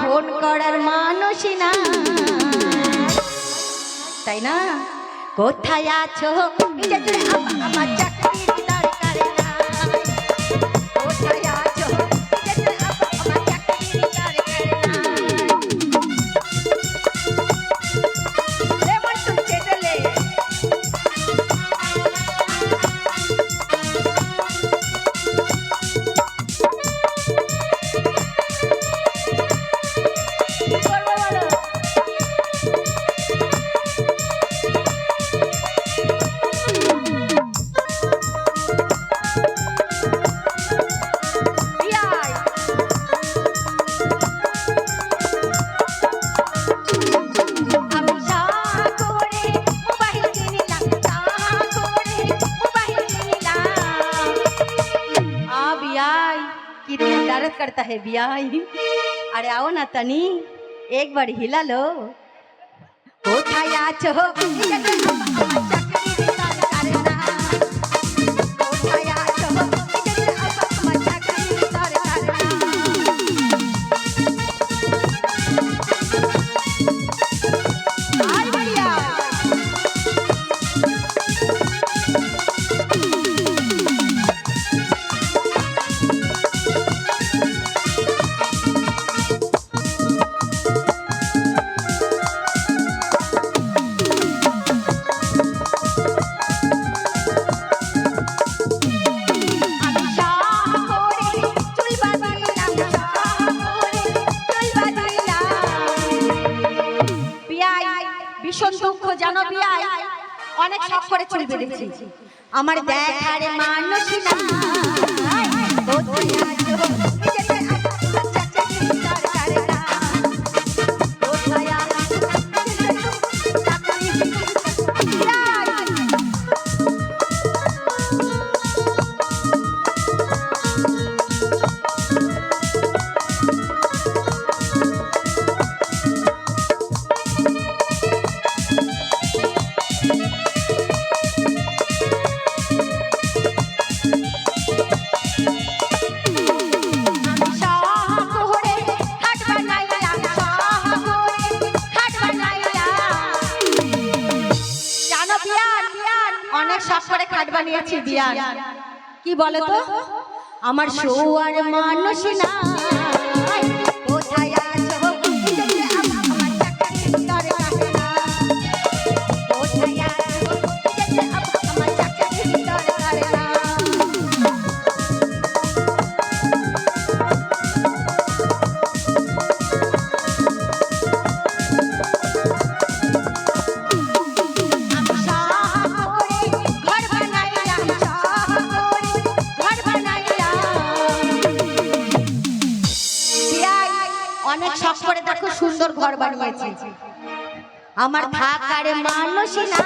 Phone করার মানুষই না। তাই না? কোথায় আছো? আমার की नदारत करता है, बियाई। अरे आओ ना तनी, एक बार हिला लो। हो था याच हो ভীষণ দুঃখ জানো বিয়াই? অনেক শখ করে চুল বেঁধেছি। আমার দেখার মানুষ নাই অনেক শখ করে খাট বানিয়েছি বিয়ান কি বলে তো? আমার শোয়ার মানুষ না। অনেক শখ করে দেখো সুন্দর ঘর বানিয়েছি। আমার থাকার মানুষ না।